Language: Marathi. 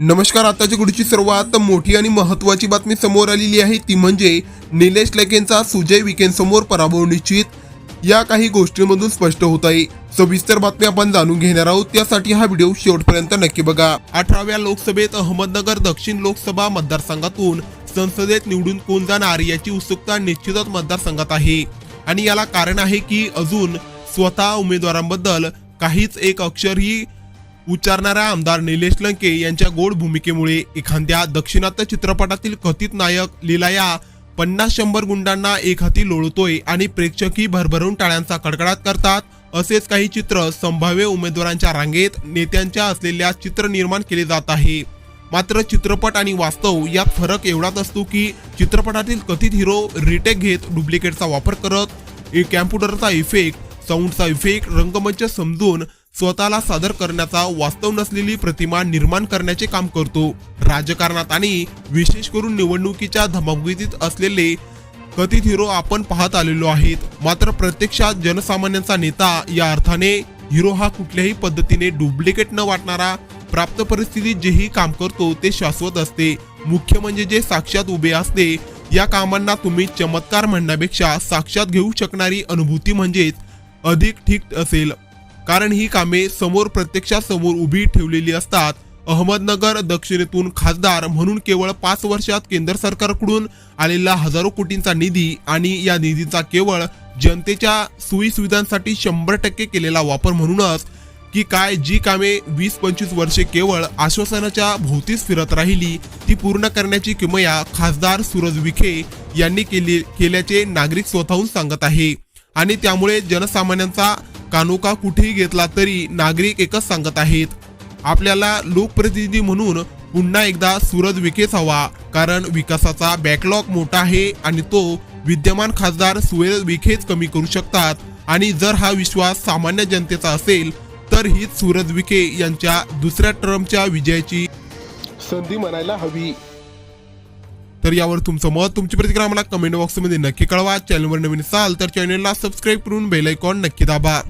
नमस्कार आताच्या घडीची सर्वात मोठी आणि महत्वाची बातमी समोर आलेली आहे. ती म्हणजे निलेश लेकेंचा सुजय विकेंसमोर पराभव निश्चित. या काही गोष्टींमधून स्पष्ट होत आहे. सविस्तर बातमी आपण जाणून घेणार आहोत. त्यासाठी हा व्हिडिओ शेवटपर्यंत नक्की बघा. अठराव्या लोकसभेत अहमदनगर दक्षिण लोकसभा मतदारसंघातून संसदेत निवडून कोण जाणार याची उत्सुकता निश्चितच मतदारसंघात आहे. आणि याला कारण आहे की अजून स्वतः उमेदवारांबद्दल काहीच एक अक्षरही उच्चारणारा आमदार निलेश लंके यांच्या गोड भूमिकेमुळे एखाद्या दक्षिणात्य चित्रपटातील कथित नायक लिलाया पन्नास शंभर गुंडांना एक हाती लोळतोय आणि प्रेक्षकही भरभरून टाळ्यांचा कडकडाट करतात असेच काही चित्र संभाव्य उमेदवारांच्या रांगेत नेत्यांच्या असलेल्या चित्र निर्माण केले जात आहे. मात्र चित्रपट आणि वास्तव यात फरक एवढाच असतो की चित्रपटातील कथित हिरो रिटेक घेत डुप्लिकेटचा वापर करत कॅम्प्युटरचा इफेक्ट साऊंडचा इफेक्ट रंगमंच समजून स्वतःला सादर करण्याचा वास्तव नसलेली प्रतिमा निर्माण करण्याचे काम करतो. राजकारणात आणि विशेष करून निवडणुकीच्या धमाकुगीत असलेले कथित हिरो आपण पाहत आलेलो आहेत. मात्र प्रत्यक्षात जनसामान्यांचा नेता या अर्थाने हिरो हा कुठल्याही पद्धतीने डुप्लिकेट न वाटणारा प्राप्त परिस्थितीत जेही काम करतो ते शाश्वत असते. मुख्य म्हणजे जे साक्षात उभे असते या कामांना तुम्ही चमत्कार म्हणण्यापेक्षा साक्षात घेऊ शकणारी अनुभूती म्हणजेच अधिक ठीक असेल. कारण ही कामे समोर प्रत्यक्षात समोर उभी ठेवलेली असतात. अहमदनगर दक्षिणेतून खासदार म्हणून केवळ पाच वर्षात केंद्र सरकारकडून आलेला हजारो कोटींचा निधी आणि या निधीचा केवळ जनतेच्या सोयीसुविधांसाठी शंभर टक्के केलेला वापर म्हणूनच की काय जी कामे वीस पंचवीस वर्षे केवळ आश्वासनाच्या भोवतीच फिरत राहिली ती पूर्ण करण्याची किमया खासदार सूरज विखे यांनी केली केल्याचे नागरिक स्वतःहून सांगत आहे. आणि त्यामुळे जनसामान्यांचा कानोका कुठेही घेतला तरी नागरिक एकच सांगत आहेत. आपल्याला लोकप्रतिनिधी म्हणून पुन्हा एकदा सूरज विकेच हवा कारण विकासाचा बॅकलॉग मोठा आहे आणि तो विद्यमान खासदार सुरेश विखेच कमी करू शकतात. आणि जर हा विश्वास सामान्य जनतेचा असेल तर हीच सूरज विखे यांच्या दुसऱ्या टर्मच्या विजयाची संधी म्हणायला हवी. तर यावर तुमचं मत तुमची प्रतिक्रिया मला कमेंट बॉक्समध्ये नक्की कळवा. चॅनलवर नवीन असाल तर चॅनलला सबस्क्राईब करून बेल आयकॉन नक्की दाबा.